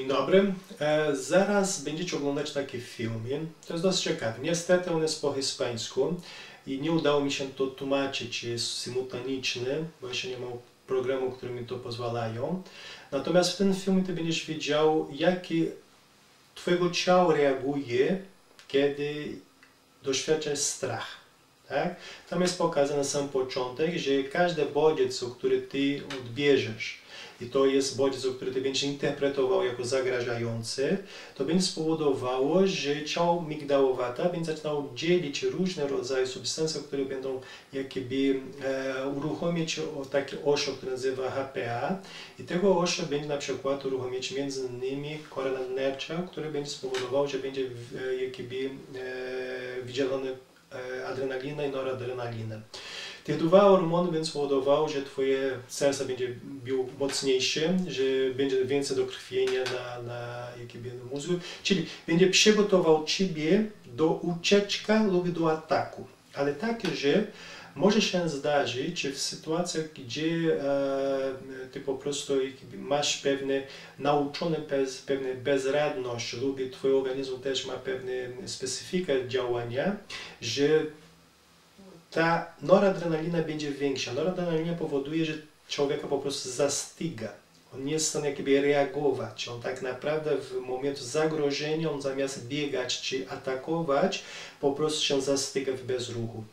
Dzień dobry. E, zaraz będziecie oglądać taki film. To jest dosyć ciekawe. Niestety on jest po hiszpańsku i nie udało mi się to tłumaczyć. Jest symultaniczny, bo jeszcze nie mam programu, które mi to pozwalają. Natomiast w tym filmie ty będziesz wiedział, jaki twojego ciało reaguje, kiedy doświadczasz strach. Tak? Tam jest pokazane na sam początek, że każdy bodziec, który ty odbierzesz, i to jest bodziec, który ty będziesz interpretował jako zagrażający, to będzie spowodowało, że ciało migdałowate będzie zaczynało dzielić różne rodzaje substancji, które będą jakby e, uruchomić o, takie oszo, które nazywa HPA i tego oszo będzie na przykład uruchomić między innymi korelat nercza, który będzie spowodował, że będzie e, jakby e, wydzielony e, adrenalina i noradrenalina. Te dwa hormony będą że twoje serce będzie biło mocniejsze, że będzie więcej dokrwienia na, na jakby mózgu, czyli będzie przygotował ciebie do ucieczka lub do ataku. Ale tak, że może się zdarzyć w sytuacjach, gdzie e, ty po prostu masz pewne nauczone bez, pewne bezradność lub twój organizm też ma pewne specyfikę działania, że ta noradrenalina będzie większa. Noradrenalina powoduje, że człowieka po prostu zastyga. On nie jest w stanie reagować. On tak naprawdę w momencie zagrożenia, on zamiast biegać czy atakować, po prostu się zastyga w bezruchu.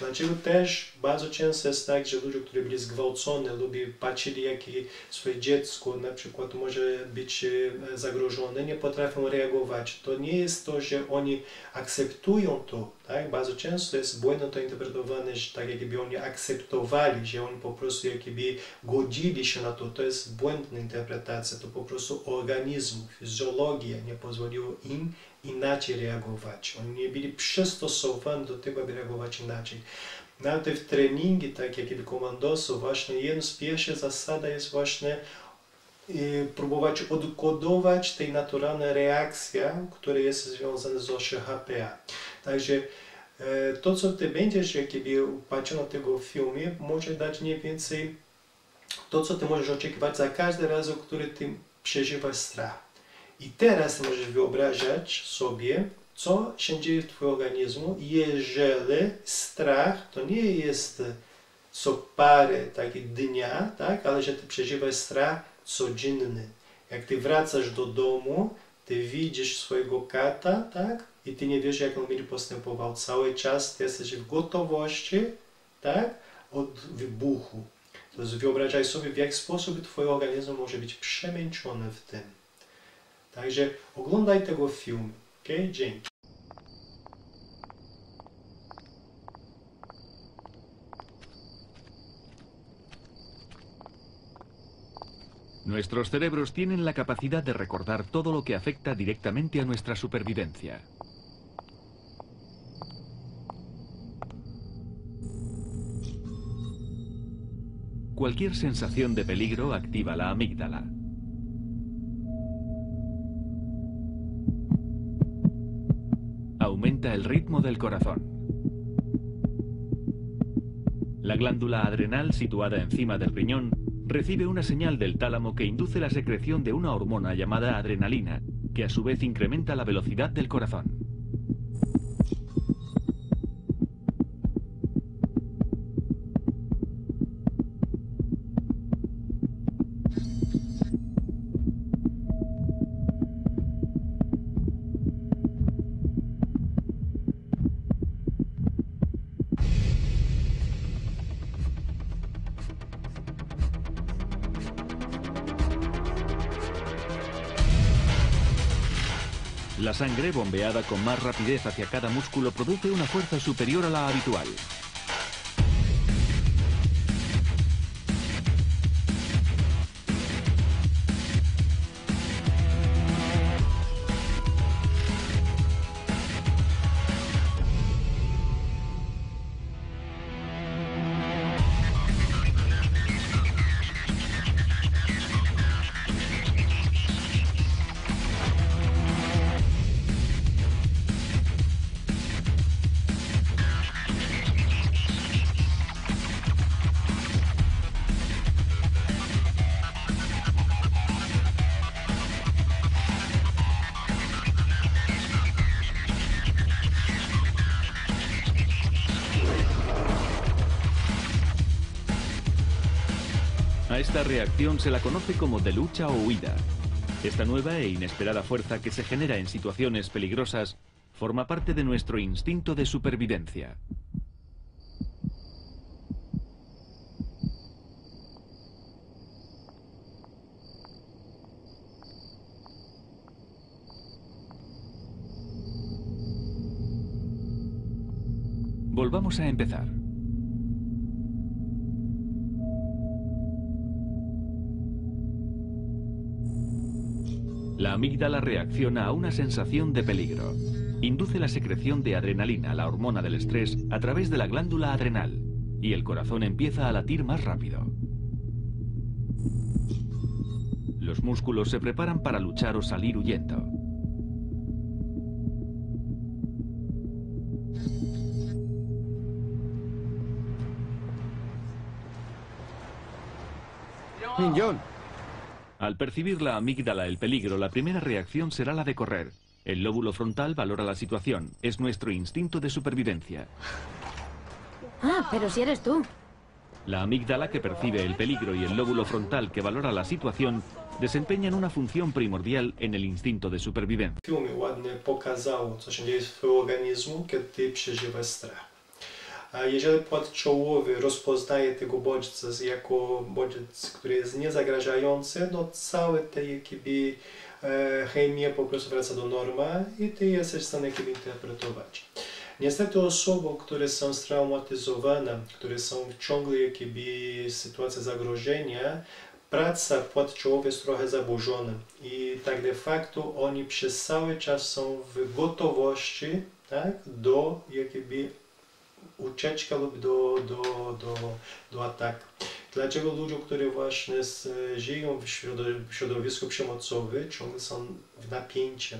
Dlaczego też bardzo często jest tak, że ludzie, którzy byli zgwałcone lub patrzyli, jakie swoje dziecko na przykład może być e, zagrożone, nie potrafią reagować. To nie jest to, że oni akceptują to. Tak? Bardzo często jest błędno to interpretowane, że tak jakby oni akceptowali, że oni po prostu jakby godzili się na to. To jest błędna interpretacja. To po prostu organizm, fizjologia nie pozwoliło im inaczej reagować. Oni nie byli przystosowani do tego, aby reagować inaczej. Nawet w treningi, tak jak i w komandosów, właśnie jedna z pierwszych zasad jest właśnie y, próbować odkodować tej naturalne reakcje, które jest związane z osi HPA. Także e, to, co ty będziesz jakby patrzył na tego filmie, może dać mniej więcej to, co ty możesz oczekiwać za każdy raz, który ty przeżywasz strach. I teraz możesz wyobrażać sobie, co się dzieje w Twoim organizmu, jeżeli strach to nie jest co parę takich dnia, tak? ale że Ty przeżywasz strach codzienny. Jak Ty wracasz do domu, Ty widzisz swojego kata, tak? I Ty nie wiesz, jak on będzie postępował. Cały czas Ty jesteś w gotowości, tak? Od wybuchu. To jest wyobrażaj sobie, w jaki sposób Twój organizm może być przemęczony w tym. Także oglądaj tego filmu. Ok? Dzięki. Nuestros cerebros tienen la capacidad de recordar todo lo que afecta directamente a nuestra supervivencia. Cualquier sensación de peligro activa la amígdala. Aumenta el ritmo del corazón. La glándula adrenal situada encima del riñón recibe una señal del tálamo que induce la secreción de una hormona llamada adrenalina, que a su vez incrementa la velocidad del corazón. La sangre, bombeada con más rapidez hacia cada músculo, produce una fuerza superior a la habitual. A esta reacción se la conoce como de lucha o huida. Esta nueva e inesperada fuerza que se genera en situaciones peligrosas forma parte de nuestro instinto de supervivencia. Volvamos a empezar. La amígdala reacciona a una sensación de peligro. Induce la secreción de adrenalina, la hormona del estrés, a través de la glándula adrenal y el corazón empieza a latir más rápido. Los músculos se preparan para luchar o salir huyendo. John, Al percibir la amígdala el peligro, la primera reacción será la de correr. El lóbulo frontal valora la situación. Es nuestro instinto de supervivencia. Ah, pero si eres tú. La amígdala que percibe el peligro y el lóbulo frontal que valora la situación desempeñan una función primordial en el instinto de supervivencia. Jeżeli płat czołowy rozpoznaje tego bodźca jako bodziec, który jest niezagrażający, no całe te jakby e, chemia po prostu wraca do normy i ty jesteś w stanie jakby interpretować. Niestety osoby, które są straumatyzowane, które są ciągle jakby sytuacja zagrożenia, praca płat czołowy jest trochę zaburzona i tak de facto oni przez cały czas są w gotowości tak, do jakby ucieczka lub do, do, do, do ataku. Dlaczego ludzie, którzy właśnie żyją w środo- w środowisku przemocowym, ciągle są w napięciu.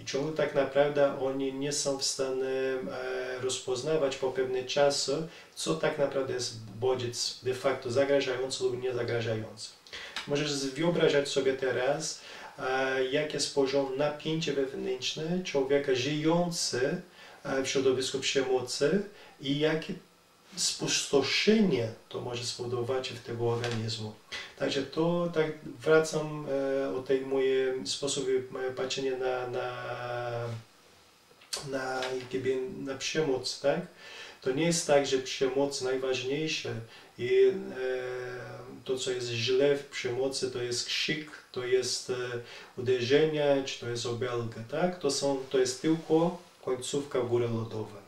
I ciągle tak naprawdę oni nie są w stanie e, rozpoznawać po pewnym czasie, co tak naprawdę jest bodziec de facto zagrażający lub nie zagrażający. Możesz wyobrażać sobie teraz, e, jaki jest poziom napięcia wewnętrzne człowieka żyjący e, w środowisku przemocy i jakie spustoszenie to może spowodować w tego organizmu. Także to tak wracam e, o tej mojej sposobie moje patrzenia na, na, na, jakby, na przemoc, tak? To nie jest tak, że przemoc najważniejsze i e, to, co jest źle w przemocy, to jest krzyk, to jest e, uderzenie, czy to jest obelga, tak? To, są, to jest tylko końcówka góry lodowej.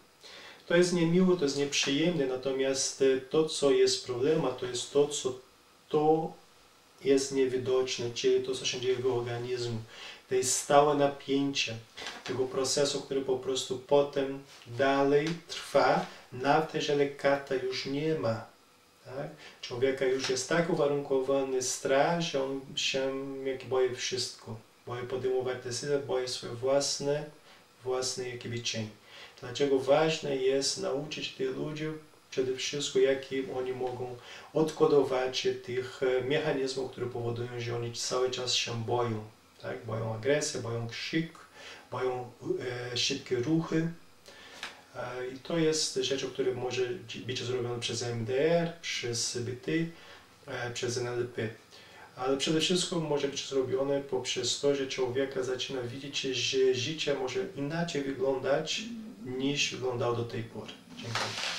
To jest niemiłe, to jest nieprzyjemne, natomiast e, to, co jest problemem, to jest to, co to jest niewidoczne, czyli to, co się dzieje w organizmu. Jest stałe napięcie tego procesu, który po prostu potem dalej trwa, nawet jeżeli karta już nie ma. Tak? Człowieka już jest tak uwarunkowany strach, że on się jak boi wszystko. Boi podejmować decyzje, boi swoje własne, własne jakby cień. Dlaczego ważne jest nauczyć tych ludzi przede wszystkim, jakie oni mogą odkodować tych e, mechanizmów, które powodują, że oni cały czas się boją. Tak? Boją agresji, boją krzyk, boją e, szybkie ruchy. E, I to jest rzecz, która może być zrobiona przez MDR, przez CBT, e, przez NLP. Ale przede wszystkim może być zrobione poprzez to, że człowieka zaczyna widzieć, że życie może inaczej wyglądać niż wyglądało do tej pory. Dziękuję.